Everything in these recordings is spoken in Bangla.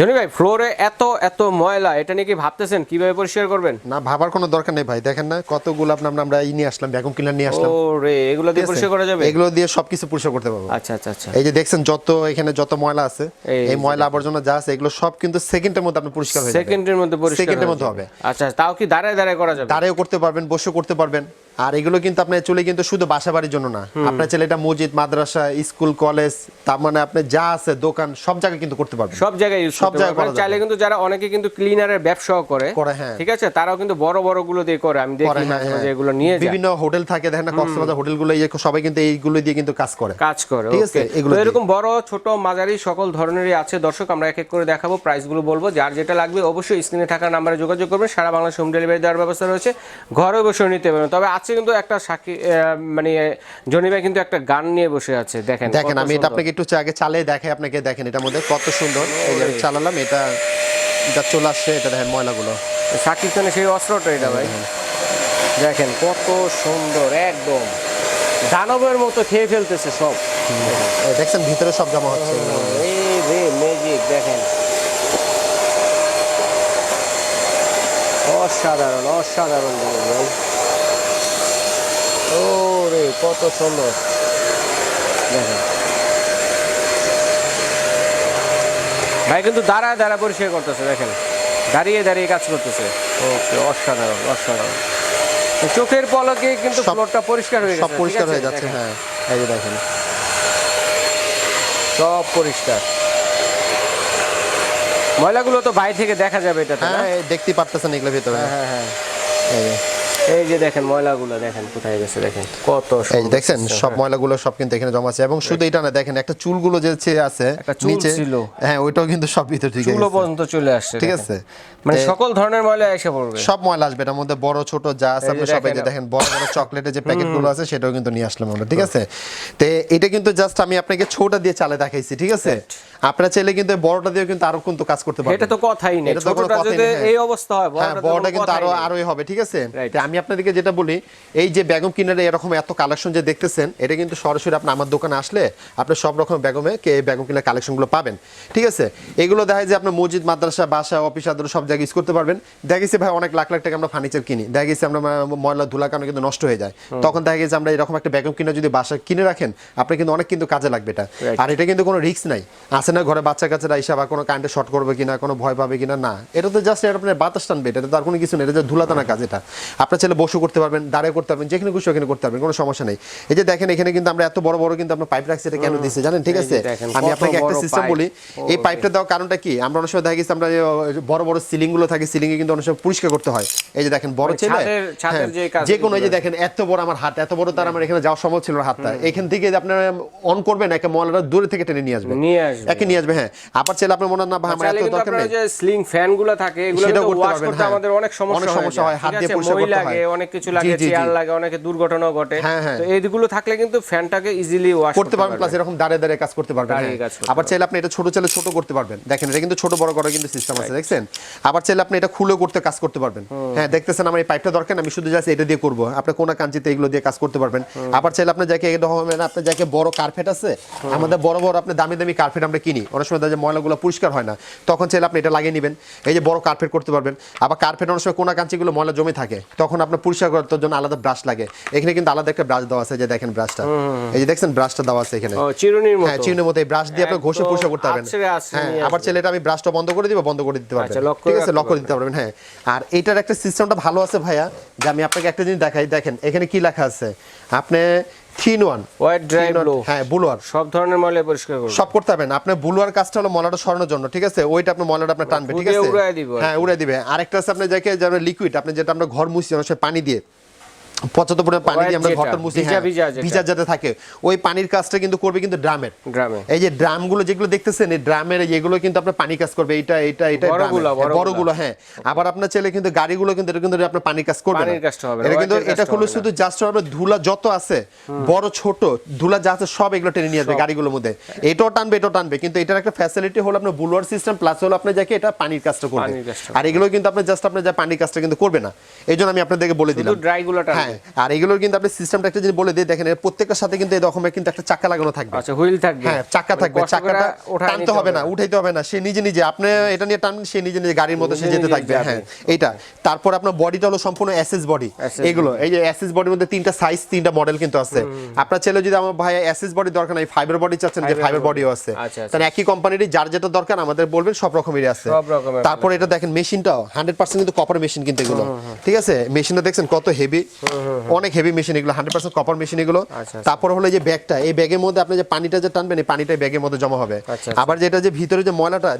জনি ভাই ফ্লোরে এত এত ময়লা এটা নিয়ে কি ভাবতেছেন? কীভাবে পরিষ্কার করবেন? না ভাবার কোনো দরকার নেই ভাই। দেখেন না কতগুলো আপনার আমরা এই নিয়ে আসলাম ভ্যাকুম ক্লিনার নিয়ে আসলাম। এগুলো দিয়ে? পরিষ্কার করা যাবে? এগুলো দিয়ে সবকিছু পরিষ্কার করতে পারব। আচ্ছা আচ্ছা আচ্ছা। এই যে দেখছেন যত এখানে যত ময়লা আছে এই ময়লা আবর্জনা যা আছে এগুলো সব কিন্তু সেকেন্ডের মধ্যে আপনি পরিষ্কার হয়ে যাবে। সেকেন্ডের মধ্যে পরিষ্কার সেকেন্ডের মধ্যে হবে। আচ্ছা তাও কি দাঁড়ায় দাঁড়ায় করা যাবে? দাঁড়িয়েও করতে পারবেন বসেও করতে পারবেন। আর এগুলো কিন্তু আপনার চলে কিন্তু শুধু বাসা বাড়ির জন্য না। আপনার ছেলে এটা মসজিদ মাদ্রাসা স্কুল কলেজ তার মানে আপনি যা আছে দোকান সব জায়গায় কিন্তু করতে পারবেন। সব জায়গায় সব জায়গায় চাইলে কিন্তু যারা অনেকে কিন্তু ক্লিনারের ব্যবসাও করে হ্যাঁ। ঠিক আছে? তারাও কিন্তু বড় বড়গুলো দিয়ে করে। আমি দেখি হ্যাঁ, মাঝে হ্যাঁ। এগুলো নিয়ে যায়। বিভিন্ন হোটেল থাকে দেখেন না কক্সবাজার হোটেলগুলো এই সবাই কিন্তু এইগুলো দিয়ে কিন্তু কাজ করে। কাজ করে ঠিক আছে, এগুলো এরকম বড় ছোট মাঝারি সকল ধরনেরই আছে। দর্শক আমরা এক এক করে দেখাবো প্রাইসগুলো বলব। যার যেটা লাগবে অবশ্যই স্ক্রিনে থাকা নাম্বারে যোগাযোগ করবেন। সারা বাংলাদেশ হোম ডেলিভারি দেওয়ার ব্যবস্থা রয়েছে। ঘরে বসে নিতে পারবেন। তবে আজকে কিন্তু একটা সাকি মানে জনি ভাই কিন্তু একটা গান নিয়ে বসে আছে দেখেন দেখেন আমি এটা আপনাকে একটু আগে চালিয়ে দেখাই আপনাকে দেখেন এটার মধ্যে কত সুন্দর। এই যে আমি চালালাম এটা এটা চলে আসছে এটা দেখেন ময়লাগুলো। সাকিব খানের সেই অস্ত্রটা এটা ভাই। দেখেন কত সুন্দর একদম। দানবের মতো খেয়ে ফেলতেছে সব। এই দেখছেন ভিতরে সব জমা হচ্ছে। এই রে ম্যাজিক দেখেন। অসাধারণ অসাধারণ ভাই। ও রে কত সুন্দর। দেখেন। ভাই কিন্তু দাঁড়ায় দাঁড়ায় পরিষ্কার করতেছে দেখেন। দাঁড়িয়ে দাঁড়িয়ে কাজ করতেছে। ওকে অসাধারণ অসাধারণ। চোখের পলকে কিন্তু ফ্লোরটা পরিষ্কার হয়ে গেছে সব পরিষ্কার হয়ে যাচ্ছে হ্যাঁ। এই যে দেখেন। সব পরিষ্কার। ময়লাগুলো তো বাইরে থেকে দেখা যাবে এটাতে না? হ্যাঁ দেখতে পারতেছেন এগুলোর ভিতরে হ্যাঁ হ্যাঁ। এই যে। এই যে দেখেন ময়লাগুলো দেখেন কোথায় গেছে দেখেন। কত এই system, সব হ্যাঁ। ময়লাগুলো সব কিন্তু এখানে জমা আছে। এবং শুধু এটা না দেখেন একটা চুলগুলো যে আছে নিচে। হ্যাঁ ওইটাও কিন্তু সব ভিতরে ঠিক আছে। পর্যন্ত চলে আসছে ঠিক আছে? মানে সকল ধরনের ময়লা এসে পড়বে। সব ময়লা আসবে এটার মধ্যে বড় ছোট যা আছে আপনি সবাই যে দেখেন। দেখেন বড় বড় চকলেটের যে প্যাকেটগুলো আছে সেটাও কিন্তু নিয়ে আসলাম আমরা ঠিক আছে? তো এটা কিন্তু জাস্ট আমি আপনাকে ছোটটা দিয়ে চালে দেখাইছি ঠিক আছে? আপনারা চাইলে কিন্তু বড়টা দিয়েও কিন্তু আরও কিন্তু কাজ করতে পারবেন। এটা তো কথাই নেই ছোটটা যদি হ্যাঁ। এই অবস্থা হয় হ্যাঁ বড়টা কোনো কিন্তু আরও আরোই হবে ঠিক আছে? আমি আপনাদেরকে যেটা বলি এই যে বেগম কিনারে এরকম এত কালেকশন যে দেখতেছেন এটা কিন্তু সরাসরি আপনি আমার দোকানে আসলে আপনি সব রকম বেগমে কে বেগম কিনার কালেকশনগুলো পাবেন। ঠিক আছে? এগুলো দেখা যায় যে আপনার মসজিদ মাদ্রাসা বাসা অফিস আদালত সব জায়গায় ইউজ করতে পারবেন। দেখা গেছে ভাই অনেক লাখ লাখ টাকা আমরা ফার্নিচার কিনি। দেখা গেছে আমরা ময়লা ধুলা কারণে কিন্তু নষ্ট হয়ে যায়। তখন দেখা গেছে আমরা এরকম একটা বেগম কিনা যদি বাসা কিনে রাখেন আপনি কিন্তু অনেক কিন্তু কাজে লাগবে এটা। আর এটা কিন্তু কোনো রিস্ক নাই। আছে না ঘরে বাচ্চা কাচ্চারা এসে বা কোনো কারেন্টে শর্ট করবে কিনা কোনো ভয় পাবে কিনা না। এটা তো জাস্ট আপনার বাতাস টানবে এটা তো আর কোনো কিছু নেই এটা ধুলাতানা কাজ এটা। আপনার ছেলে বসে করতে পারবেন দাঁড়িয়ে করতে পারবেন যেখানে খুশি ওখানে করতে পারবেন কোনো সমস্যা নেই। এই যে দেখেন এখানে কিন্তু আমরা এত বড় বড় কিন্তু আমরা পাইপ রাখছি এটা কেন দিচ্ছি জানেন? ঠিক আছে? আমি আপনাকে একটা সিস্টেম বলি এই পাইপটা দেওয়ার কারণটা কি? আমরা অনেক সময় দেখা গেছে আমরা বড় বড় সিলিংগুলো থাকে সিলিং এ কিন্তু অনেক সময় পরিষ্কার করতে হয়। এই যে দেখেন বড় ছেলে হ্যাঁ, যে কোনো এই যে দেখেন এত বড় আমার হাত এত বড় তার আমার এখানে যাওয়া সম্ভব ছিল হাতটা। এখান থেকে আপনার অন করবেন একটা ময়লাটা দূরে থেকে টেনে নিয়ে আসবে। নিয়ে আসবে। একে নিয়ে আসবে হ্যাঁ। আবার ছেলে আপনার মনে হয় না ভাই আমার এত দরকার নেই। স্লিং ফ্যানগুলো থাকে এগুলো ওয়াশ করতে হ্যাঁ। আমাদের অনেক সমস্যা হয়, হাত দিয়ে? পরিষ্কার করতে লাগে অনেক কিছু লাগে। চেয়ার লাগে অনেকে ঘটে। হ্যাঁ, হ্যাঁ। তো এইগুলো থাকলে কিন্তু ফ্যানটাকে ইজিলি ওয়াশ করতে পারবেন প্লাস এরকম দাঁড়িয়ে দাঁড়িয়ে কাজ করতে পারবেন হ্যাঁ। আবার চাইলে আপনি এটা ছোট চাইলে ছোট করতে পারবেন। দেখেন এটা কিন্তু ছোট বড় করার কিন্তু সিস্টেম আছে দেখছেন? আবার চাইলে আপনি এটা খুলে করতে কাজ করতে পারবেন। হ্যাঁ দেখতেছেন আমার এই পাইপটা দরকার আমি শুধু জাস্ট এটা দিয়ে করব। আপনি কোন কাঞ্চিতে এগুলো দিয়ে কাজ করতে পারবেন। আবার চাইলে আপনি যাকে এটা হবে না আপনার যাকে বড় কার্পেট আছে আমাদের বড় বড় আপনি দামি দামি কার্পেট আমরা কিনি। অনেক সময় দেখা যায় ময়লাগুলো পরিষ্কার হয় না। তখন চাইলে আপনি এটা লাগিয়ে নেবেন। এই যে বড় কার্পেট করতে পারবেন। আবার কার্পেট অনেক সময় কোনা কাঞ্চিগুলো ময়লা জমে থাকে। তখন আপনার পরিষ্কার করার জন্য আলাদা ব্রাশ লাগে। এখানে কিন্তু আলাদা একটা ব্রাশ দেওয়া আছে যে দেখেন ব্রাশটা এই যে দেখছেন ব্রাশটা দেওয়া আছে এখানে। চিরুনির মতো। হ্যাঁ চিরুনির মতো। এই ব্রাশ দিয়ে আপনি ঘষে পরিষ্কার করতে পারবেন। হ্যাঁ আবার ছেলেটা আমি ব্রাশটা বন্ধ করে দিব বন্ধ করে দিতে পারবেন। আচ্ছা, ঠিক আছে লক করে দিতে পারবেন। হ্যাঁ। আর এটার একটা সিস্টেমটা ভালো আছে ভাইয়া যে আমি আপনাকে একটা জিনিস দেখাই। দেখেন এখানে কি লেখা আছে? আপনি thin one. White dry blue হ্যাঁ বুলোয়ার সব ধরনের ময়লা পরিষ্কার করবে। সব করতে পারবেন আপনার বুলোয়ার কাজটা হলো ময়লাটা সরানোর জন্য ঠিক আছে? ওইটা আপনার ময়লাটা আপনার টানবে ঠিক আছে? উড়াই দিবে হ্যাঁ উড়াই দিবে। আরেকটা আছে আপনি যাকে যেমন লিকুইড আপনি যেটা আমরা ঘর মুছি অনেক পানি দিয়ে পরিমাণ পানি দিয়ে আমরা যেটা, ঘরটা মুছি ভিজা হ্যাঁ ভিজা যাতে থাকে। ওই পানির কাজটা কিন্তু করবে কিন্তু ড্রামের। এই যে ড্রামগুলো যেগুলো দেখতেছেন এই ড্রামের এগুলো কিন্তু আপনার পানি কাজ করবে এইটা এটা এটা বড়গুলো, হ্যাঁ, আবার আপনার ছেলে কিন্তু গাড়িগুলো কিন্তু এটা কিন্তু আপনার পানি কাজ করবে এটা কিন্তু এটা হলো শুধু জাস্ট ধুলা যত আছে বড় ছোট ধুলা যা আছে সব এগুলো টেনে নিয়ে আসবে গাড়িগুলোর মধ্যে। এটাও টানবে এটাও টানবে কিন্তু এটার একটা ফ্যাসিলিটি হলো আপনার বুলোয়ার সিস্টেম প্লাস হলো আপনি যাকে এটা পানির কাজটা করবে। আর এগুলো কিন্তু আপনি জাস্ট আপনার যা পানির কাজটা কিন্তু করবে না। এই জন্য আমি আপনাদেরকে বলে দিলাম। হ্যাঁ হ্যাঁ আর এগুলোর কিন্তু আপনি সিস্টেমটা একটা জিনিস বলে দিই দেখেন এর প্রত্যেকটার সাথে কিন্তু এই রকমের কিন্তু একটা চাকা লাগানো থাকবে। আচ্ছা হুইল থাকবে। হ্যাঁ চাকা মানে থাকবে চাকাটা টানতে হবে না উঠাইতে হবে না সে নিজে নিজে আপনি এটা নিয়ে টানবেন সে নিজে নিজে গাড়ির মতো সে যেতে থাকবে হ্যাঁ এইটা। তারপর আপনার বডিটা হলো সম্পূর্ণ এসএস বডি এগুলো এই যে এসএস বডির মধ্যে তিনটা সাইজ তিনটা মডেল কিন্তু আছে। আপনার ছেলে যদি আমার ভাই এসএস বডি দরকার নাই ফাইবার বডি চাচ্ছেন যে ফাইবার। বডিও আছে। আচ্ছা, আচ্ছা। তাহলে একই কোম্পানিরই যার যেটা দরকার আমাদের বলবেন সব রকমেরই আছে। সব রকমের তারপর এটা দেখেন মেশিনটাও হান্ড্রেড পার্সেন্ট কিন্তু কপার মেশিন কিন্তু এগুলো। ঠিক আছে? মেশিনটা দেখছেন কত হেভি অনেক হেভি মেশিন এগুলো হান্ড্রেড পার্সেন্ট কপার মেশিন এগুলো। আচ্ছা, তারপর হলো যে ব্যাগটা এই ব্যাগের মধ্যে আপনি যে পানিটা যে টানবেন এই পানিটা ব্যাগের মধ্যে জমা হবে। আচ্ছা, আবার যেটা যে ভিতরে যে ময়লাটা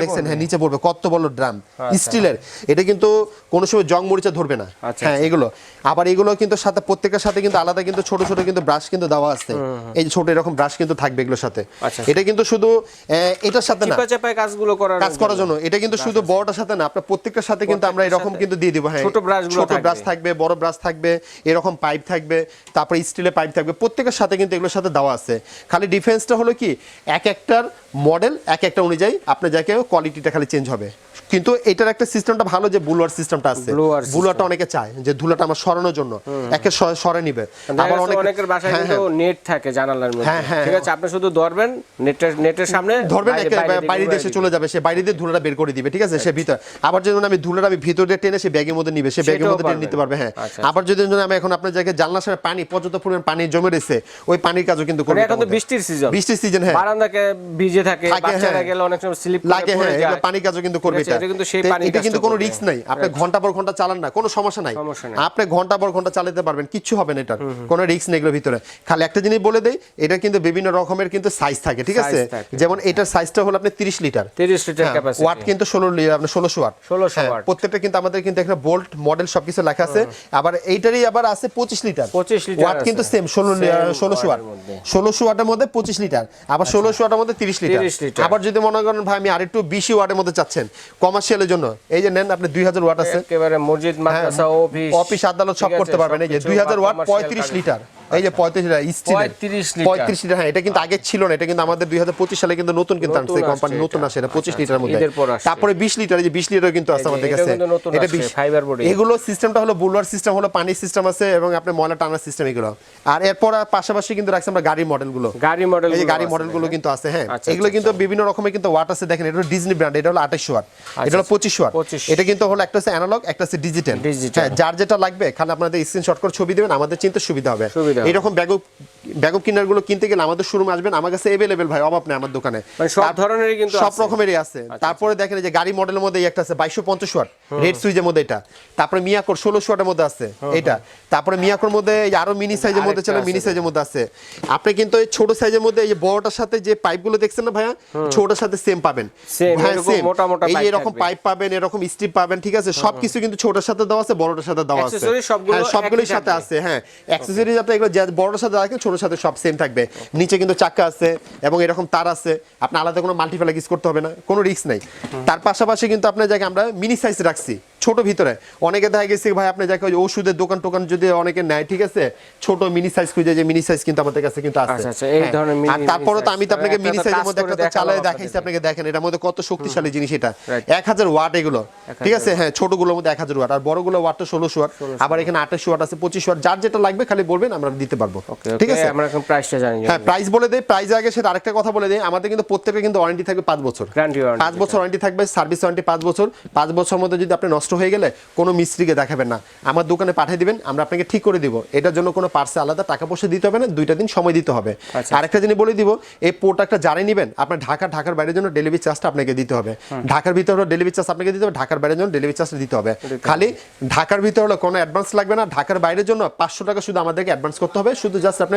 দেখছেন হ্যাঁ নিচে পড়বে কত বড় ড্রাম আচ্ছা। স্টিলের এটা কিন্তু কোনো সময় জং মরিচা ধরবে না। আচ্ছা, হ্যাঁ এগুলো। আবার এগুলো কিন্তু সাথে প্রত্যেকের সাথে কিন্তু আলাদা কিন্তু ছোট ছোট কিন্তু ব্রাশ কিন্তু দেওয়া আছে। এই যে ছোট এরকম ব্রাশ কিন্তু থাকবে এগুলোর সাথে। আচ্ছা। এটা কিন্তু শুধু এটার সাথে না। কাজগুলো করার কাজ করার জন্য। এটা কিন্তু শুধু বড়টার সাথে না আপনার প্রত্যেকটার সাথে কিন্তু আমরা এরকম কিন্তু দিয়ে দিব হ্যাঁ। ছোট ব্রাশগুলো ছোট ব্রাশ থাকবে বড় ব্রাশ থাকবে এরকম পাইপ থাকবে, তারপরে স্টিলের পাইপ থাকবে, প্রত্যেকের সাথে কিন্তু এগুলোর সাথে দেওয়া আছে। খালি ডিফেন্সটা হলো কি, এক একটার মডেল এক একটা অনুযায়ী আপনার যাকে কোয়ালিটিটা খালি চেঞ্জ হবে। কিন্তু এটার একটা সিস্টেমটা ভালো যে বুলোয়ার সিস্টেমটা আছে। বুলোয়ারটা অনেকে চায় যে ধুলাটা আমার সরানোর জন্য। একে সরে নিবে। আবার অনেকে- অনেকের বাসায় হ্যাঁ, কিন্তু নেট থাকে জানালার মধ্যে। হ্যাঁ, হ্যাঁ, ঠিক আছে আপনি শুধু ধরবেন নেটের নেটের সামনে ধরবেন বাইরে- একে বাইরে সে চলে যাবে সে বাইরে দিয়ে ধুলাটা বের করে দিবে ঠিক আছে? সে ভিতর আবার যদি আমি ধুলাটা আমি ভিতর দিয়ে টেনে সে ব্যাগের মধ্যে নিবে সে ব্যাগের মধ্যে টেনে নিতে পারবে হ্যাঁ। আচ্ছা, আবার যদি আমি এখন আপনার জায়গায় জানলা সামনে পানি পর্যাপ্ত পরিমাণ পানি জমে রয়েছে ওই পানির কাজও কিন্তু মানে করবে এখন তো বৃষ্টির সিজন বৃষ্টির সিজন হ্যাঁ। বারান্দাকে ভিজে থাকে বাচ্চারা হ্যাঁ। গেলে অনেক সময় স্লিপ লাগে হ্যাঁ। এগুলো পানি কাজও কিন্তু করবে এটা এটা কিন্তু সেই তো এটা কিন্তু কোনো রিস্ক নাই। আপনি ঘণ্টা পর ঘণ্টা চালান না কোনো সমস্যা নাই। আপনি ঘণ্টা পর ঘণ্টা চালাতে পারবেন কিচ্ছু হবে না এটার। কোনো রিস্ক নেই ভিতরে। খালি একটা জিনিস বলে দেই এটা কিন্তু বিভিন্ন রকমের কিন্তু সাইজ থাকে ঠিক আছে? যেমন এটার সাইজটা হলো আপনি 30 লিটার। 30 লিটার হ্যাঁ, ক্যাপাসিটি ওয়াট কিন্তু ষোলো আপনার ষোলোশো ওয়াট 1600 হ্যাঁ, ওয়াট। প্রত্যেকটা কিন্তু আমাদের কিন্তু এখানে বোল্ট মডেল সবকিছু লেখা আছে। আবার এইটারই আবার আছে পঁচিশ লিটার। 25 লিটার ওয়াট কিন্তু। সেম ষোলো Same ষোলোশো ওয়াট ওয়াটের মধ্যে। ষোলোশো ওয়াটের মধ্যে পঁচিশ লিটার। আবার ষোলোশো ওয়াটের মধ্যে তিরিশ লিটার। 30 লিটার। আবার যদি মনে করেন ভাই আমি আরেকটু বেশি ওয়াটের মধ্যে চাচ্ছেন কমার্শিয়ালের জন্য। এই যে নেন আপনি দুই হাজার ওয়াট আছে। একেবারে মসজিদ মাদ্রাসা অফিস হ্যাঁ, অফিস আদালত সব করতে পারবেন। এই যে সবকিছু দুই হাজার বা ওয়াট commercial পঁয়ত্রিশ কাজে। লিটার। এই যে পঁয়ত্রিশ লিটার স্টিলের। 35 লিটার। পঁয়ত্রিশ লিটার হ্যাঁ এটা কিন্তু আগে ছিল না এটা কিন্তু আমাদের দুই হাজার পঁচিশ সালে কিন্তু নতুন কিন্তু আনছে কোম্পানি নতুন আসে এটা। পঁচিশ আচ্ছা, লিটার মধ্যে। পর আসছে। তারপরে বিশ লিটার যে বিশ লিটার কিন্তু আছে আমাদের কাছে। এটা আসছে, 20 fiber এগুলো সিস্টেমটা হলো বুলওয়ার সিস্টেম হলো পানির সিস্টেম আছে এবং আপনার ময়লা টানার সিস্টেম এগুলো। আর এরপর পাশাপাশি কিন্তু রাখছে আমরা গাড়ির মডেলগুলো গাড়ি মডেল এই গাড়ি মডেলগুলো কিন্তু আছে হ্যাঁ। আচ্ছা, এগুলো আচ্ছা, কিন্তু বিভিন্ন রকমের কিন্তু ওয়াট আছে দেখেন এটা হলো ডিজনি ব্র্যান্ড এটা হলো আঠাশ ওয়াট এটা হলো পঁচিশ ওয়াট এটা কিন্তু হলো একটা হচ্ছে অ্যানালগ একটা হচ্ছে ডিজিটাল হ্যাঁ যার যেটা লাগবে খালি আপনাদের স্ক্রিনশট করে ছবি দেবেন আমাদের চিন্তা সুবিধা হবে। এরকম ব্যাগ ব্যাগপ কিনারগুলো কিনতে গেলে আমাদের শোরুম আসবেন। আমার কাছে এভেলেবেল ভাই অভাব নেই আমার দোকানে। সব ধরনেরই কিন্তু সব আচ্ছা, রকমেরই আছে। তারপরে দেখেন যে গাড়ি মডেলের মধ্যে একটা আছে বাইশশো পঞ্চাশ ওয়াট রেড সুইজের মধ্যে এটা। তারপরে মিয়াকোর ষোলোশো ওয়াটের মধ্যে আছে এটা। তারপরে মিয়াকোর মধ্যে আরও মিনি সাইজের মধ্যে চলে মিনি সাইজের মধ্যে আছে। আপনি কিন্তু এই ছোট সাইজের মধ্যে এই বড়টার সাথে যে পাইপগুলো দেখছেন না ভাইয়া? ছোটটার সাথে সেম পাবেন। হ্যাঁ মোটা মোটা এই এরকম পাইপ পাবেন এরকম স্ট্রিপ পাবেন ঠিক আছে? সবকিছু কিন্তু ছোটর সাথে দেওয়া আছে বড়টার সাথে দেওয়া আছে। Accessory সবগুলো হ্যাঁ সবগুলোর সাথে আছে হ্যাঁ। অ্যাক্সেসরি যাতে এগুলো বড়টার সাথে রাখেন ছোটর সাথে সব সেম থাকবে। নিচে কিন্তু চাকা আছে এবং এরকম তার আছে। আপনি আলাদা কোনো মাল্টিপ্লাগ ইউজ করতে হবে না, কোনো রিস্ক নাই। তার পাশাপাশি কিন্তু আপনার জায়গায় আমরা মিনি সাইজ রাখছি। ছোট ভিতরে। অনেকে দেখা গেছে ভাই আপনার জায়গায় ওই ওষুধের দোকান টোকান যদি অনেকে নেয় ঠিক আছে? ছোট মিনি সাইজ খুঁজে যে মিনি সাইজ কিন্তু আমাদের কাছে কিন্তু আছে। আচ্ছা, আচ্ছা, হ্যাঁ। আর তারপরে তো আমি তো আপনাকে মিনি সাইজের মধ্যে একটা চালায় দেখাইছি আপনাকে দেখেন এটার মধ্যে কত শক্তিশালী জিনিস এটা. এক হাজার ওয়াট এগুলো ঠিক আছে? হ্যাঁ ছোটগুলোর মধ্যে এক হাজার ওয়াট আর বড়গুলো ওয়াটটা ষোলোশো ওয়াট। আবার এখানে আঠাশ ওয়াট আছে পঁচিশ ওয়াট যার যেটা লাগবে খালি বলবেন আমরা দিতে পারব। ঠিক আছে? আমরা এখন প্রাইসটা জানি হ্যাঁ প্রাইস বলে দেই প্রাইস আগে সেটা আরেকটা কথা বলে দেই আমাদের কিন্তু প্রত্যেকটা কিন্তু ওয়ারেন্টি থাকবে পাঁচ বছর। পাঁচ বছর ওয়ারেন্টি থাকবে সার্ভিস ওয়ারেন্টি পাঁচ বছর। পাঁচ বছর মধ্যে যদি আপনি নষ্ট হয়ে গেলে কোনো মিস্ত্রিকে দেখাবেন না। আমার দোকানে পাঠিয়ে দিবেন আমরা আপনাকে ঠিক করে দিব। এটার জন্য কোনো পার্সে আলাদা টাকা পয়সা দিতে হবে না দুইটা দিন সময় দিতে হবে। আচ্ছা। আরেকটা জিনিস বলে দিব এই প্রোডাক্টটা যারাই নেবেন আপনার ঢাকা ঢাকার বাইরের জন্য ডেলিভারি চার্জটা আপনাকে দিতে হবে। ঢাকার ভিতরে ডেলিভারি চার্জ আপনাকে দিতে হবে ঢাকার বাইরের জন্য ডেলিভারি চার্জ দিতে হবে। খালি ঢাকার ভিতরে হলো কোনো অ্যাডভান্স লাগবে না ঢাকার বাইরের জন্য পাঁচশো টাকা শুধু আমাদেরকে অ্যাডভান্স করতে হবে শুধু জাস্ট আপনি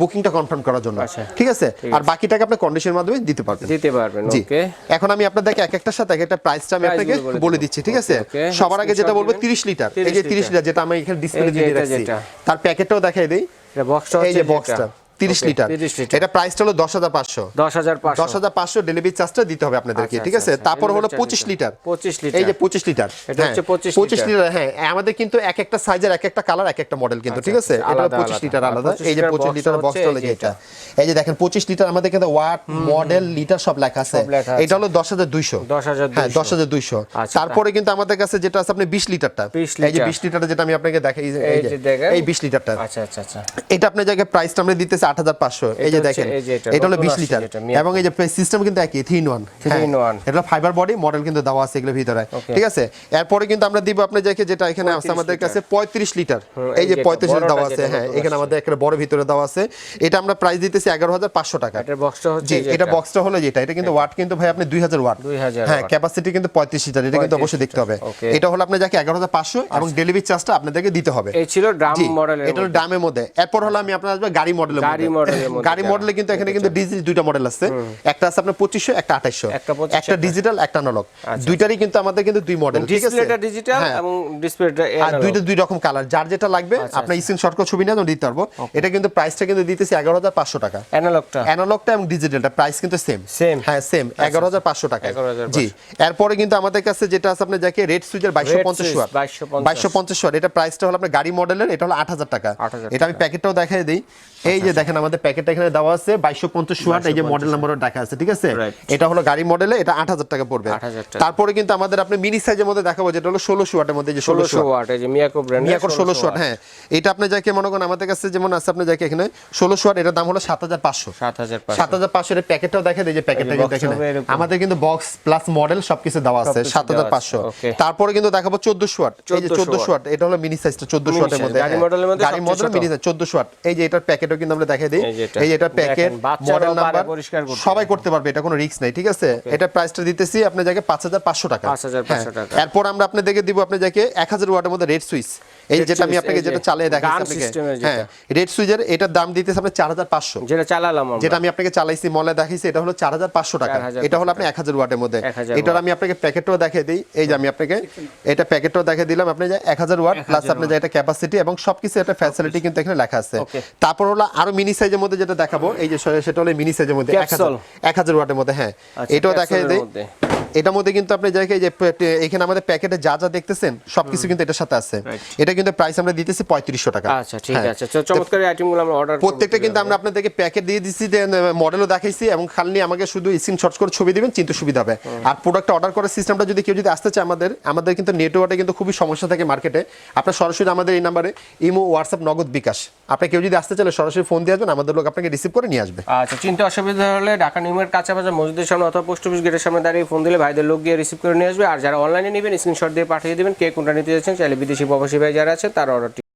বুকিংটা কনফার্ম করার জন্য। আচ্ছা। ঠিক আছে? আর বাকি টাকা আপনি কন্ডিশনের মাধ্যমে দিতে পারবেন। দিতে পারবেন ওকে এখন আমি আপনাদেরকে এক একটার সাথে এক একটা প্রাইসটা আমি আপনাকে বলে দিচ্ছি ঠিক আছে? Okay. সবার আগে যেটা বলব দিবেন। 30 লিটার 30 এই যে 30 লিটার। যেটা আমি এখানে ডিসপ্লে দিয়ে রাখছি তার প্যাকেটটাও দেখাই দেই এটা বক্সটা এই যে বক্সটা 30 লিটার। এটা প্রাইসটা হলো দশ হাজার পাঁচশো। দশ হাজার পাঁচশো। দশ হাজার পাঁচশো ডেলিভারি চার্জটা দিতে হবে আপনাদেরকে আচ্ছা, ঠিক আছে? আচ্ছা, তারপর হলো delivery charge পঁচিশ দিতে লিটার। 25 লিটার। এই যে পঁচিশ লিটার এটা হচ্ছে 25 পঁচিশ লিটার। লিটার হ্যাঁ আমাদের কিন্তু এক একটা সাইজের এক একটা কালার এক একটা মডেল কিন্তু ঠিক আছে? আচ্ছা, এটা পঁচিশ আলাদা। লিটার আলাদা। এই যে লিটার পঁচিশ box লিটার হচ্ছে বক্সটা হলো যেটা এই যে দেখেন পঁচিশ লিটার আমাদের কিন্তু ওয়াট মডেল লিটার সব লেখা আছে। এটা হলো দশ হাজার দুইশো। 10,200 হ্যাঁ দশ হাজার দুইশো। আচ্ছা, তারপরে কিন্তু আমাদের কাছে যেটা আছে আপনি বিশ লিটারটা। এই যে লিটার। বিশ লিটারটা যেটা আমি আপনাকে দেখাই এই যে- এই এই যে যে দেখেন। এই বিশ লিটারটা। আচ্ছা আচ্ছা আচ্ছা। এটা আপনার জায়গায় প্রাইসটা আমরা দিতেছি আট হাজার পাঁচশো। এই যে দেখেন এটা, হলো বিশ লিটার। এবং এই যে সিস্টেম কিন্তু একই থ্রি ইন ওয়ান। এটা ফাইবার বডি মডেল কিন্তু দেওয়া আছে এগুলোর ভিতরে। ঠিক আছে? এরপরে কিন্তু আমরা দিব আপনার যাকে যেটা এখানে আছে আমাদের কাছে পঁয়ত্রিশ লিটার। এই যে পঁয়ত্রিশ বড়টা দেওয়া আছে হ্যাঁ এখানে আমাদের একটা বড় ভিতরে দেওয়া আছে। এটা আমরা প্রাইস দিতেছি এগারো হাজার পাঁচশো টাকা। বক্সটা জি এটা বক্সটা হলো যেটা এটা কিন্তু ওয়াট কিন্তু ভাই আপনি দুই হাজার ওয়াট হ্যাঁ ক্যাপাসিটি কিন্তু পঁয়ত্রিশ লিটার এটা কিন্তু অবশ্যই দেখতে হবে। এটা হলো আপনার যাকে এগারো হাজার পাঁচশো এবং ডেলিভারি চার্জটা আপনাদেরকে দিতে হবে। এই ছিল ড্রাম জি, মডেলের এটা হলো দামের মধ্যে। এরপর হলো আমি আপনার আসবে গাড়ি মডেলের গাড়ি মডেলের মধ্যে গাড়ি মডেলে কিন্তু এখানে কিন্তু ডিজিটাল দুইটা মডেল আছে। একটা আছে আপনার পঁচিশশো একটা আঠাইশশো একটা ডিজিটাল একটা অ্যানালগ দুইটারই কিন্তু আমাদের কিন্তু দুই মডেল ঠিক আছে? ডিসপ্লেটা ডিজিটাল হ্যাঁ। এবং ডিসপ্লেটা আর দুইটা দুই রকম কালার যার যেটা লাগবে আপনার স্ক্রিনশট করে ছবি নিয়ে দিতে পারব। এটা কিন্তু প্রাইসটা কিন্তু দিতেছি এগারো হাজার পাঁচশো টাকা। অ্যানালগটা অ্যানালগটা এবং ডিজিটালটা প্রাইস কিন্তু সেম Same। হ্যাঁ সেম এগারো হাজার পাঁচশো টাকা। জি। এরপরে কিন্তু আমাদের কাছে যেটা আছে আপনার যাকে রেড পঞ্চাশ switch, ওয়াট 2250 বাইশশো পঞ্চাশ। ওয়াট এটা প্রাইসটা হলো আপনার গাড়ি মডেলের এটা হলো আট হাজার টাকা। এটা আমি প্যাকেটটাও দেখাই দিই। এই যে দেখেন আমাদের প্যাকেটটা এখানে দেওয়া আছে বাইশশো পঞ্চাশ ওয়াট এই যে মডেল নাম্বারও দেখা আছে ঠিক আছে? এটা হলো গাড়ি মডেলে এটা আট হাজার টাকা পড়বে। তারপরে কিন্তু আমাদের আপনি মিনি সাইজের মধ্যে দেখাবো যেটা হলো ষোলোশো ওয়াটের মধ্যে যে ষোলোশো ওয়াট এই যে মিয়াকো ব্র্যান্ড মিয়াকোর ষোলোশো ওয়াট হ্যাঁ। এটা আপনি যাকে মনে করেন আমাদের কাছে যেমন আছে আপনি যাকে এখানে ষোলোশো ওয়াট এটার দাম হলো সাত হাজার পাঁচশো। সাত হাজার সাত হাজার পাঁচশো এর প্যাকেটটাও দেখে এই যে প্যাকেটটা box দেখেন। আমাদের কিন্তু বক্স প্লাস মডেল সবকিছু দেওয়া আছে সাত হাজার পাঁচশো। তারপরে কিন্তু দেখাবো চোদ্দশো ওয়াট এই যে 1400 চোদ্দশো ওয়াট এটা হলো মিনি সাইজটা চোদ্দশো ওয়াটের মধ্যে গাড়ি হ্যাঁ। মডেলের মধ্যে গাড়ি মডেল। মিনি চোদ্দশো ওয়াট এই যে এটার প্যাকেটও কিন্তু আমরা দেখাই দিই এই এটা। প্যাকেট মডেল নাম্বার সবাই করতে পারবে এটা কোনো রিস্ক নাই ঠিক আছে এটা প্রাইসটা দিতেছি পাঁচ হাজার পাঁচশো টাকা 5,500 হ্যাঁ। টাকা। এরপর আমরা আপনাদেরকে দিব আপনার যাকে এক হাজার ওয়াটের মধ্যে রেড সুইচ এই যেটা আমি আপনাকে যেটা চালিয়ে দেখাচ্ছি। হ্যাঁ রেড সুইচের এটার দাম দিতেছে হাজার পাঁচশো। যেটা চালালাম যেটা আমি আপনাকে চালাইছি মলে দেখাইছি এটা হলো চার হাজার পাঁচশো টাকা। এটা হলো আপনি এক হাজার ওয়াটের মধ্যে। এটার আমি আপনাকে প্যাকেটটাও দেখিয়ে দিই। এই যে আমি আপনাকে এটা প্যাকেটটাও দেখিয়ে দিলাম আপনি যে এক হাজার ওয়াট প্লাস আপনি যে এটা ক্যাপাসিটি এবং সবকিছু একটা ফ্যাসিলিটি কিন্তু এখানে লেখা আছে। তারপর হলো আরও মিনি সাইজের মধ্যে যেটা দেখাবো এই যে সেটা হলো মিনি সাইজের মধ্যে এক হাজার Capsule। এক হাজার ওয়াটের মধ্যে হ্যাঁ। আচ্ছা, এটাও দেখাই দিই। এটার মধ্যে কিন্তু আপনি যাকে এই যে এখানে আমাদের প্যাকেটে যা যা দেখতেছেন সবকিছু কিন্তু এটার সাথে আছে. এটা কিন্তু প্রাইস আমরা দিতেছি পঁয়ত্রিশশো টাকা। আচ্ছা ঠিক হ্যাঁ। আছে। চমৎকার আইটেমগুলো আমরা অর্ডার প্রত্যেকটা কিন্তু আমরা আপনাদেরকে প্যাকেট দিয়ে দিচ্ছি মডেলও দেখাইছি এবং খালি আমাকে শুধু স্ক্রিনশট করে ছবি দিবেন চিন্তা সুবিধা হবে। আর প্রোডাক্ট অর্ডার করার সিস্টেমটা যদি কেউ যদি আসতে চায় আমাদের আমাদের কিন্তু নেটওয়ার্কে কিন্তু খুবই সমস্যা থাকে মার্কেটে আপনার সরাসরি আমাদের এই নাম্বারে ইমো হোয়াটসঅ্যাপ নগদ বিকাশ। আপনি কেউ যদি আসতে চাইলে সরাসরি ফোন দিয়ে আসবেন আমাদের লোক আপনাকে রিসিভ করে নিয়ে আসবে। আচ্ছা চিন্তা অসুবিধা হলে ঢাকা নিউমের কাছে বাজার মসজিদের সামনে অথবা পোস্ট অফিস গেটের সামনে দাঁড়িয়ে ফোন দিলে ভাইদের লোক গিয়ে রিসিভ করে নিয়ে আসবে। আর যারা অনলাইনে নেবেন স্ক্রিনশট দিয়ে পাঠিয়ে দেবেন কে কোনটা নিতে যাচ্ছেন চাইলে বিদেশি প্রবাসী ভাই যারা আছে তার অর্ডারটি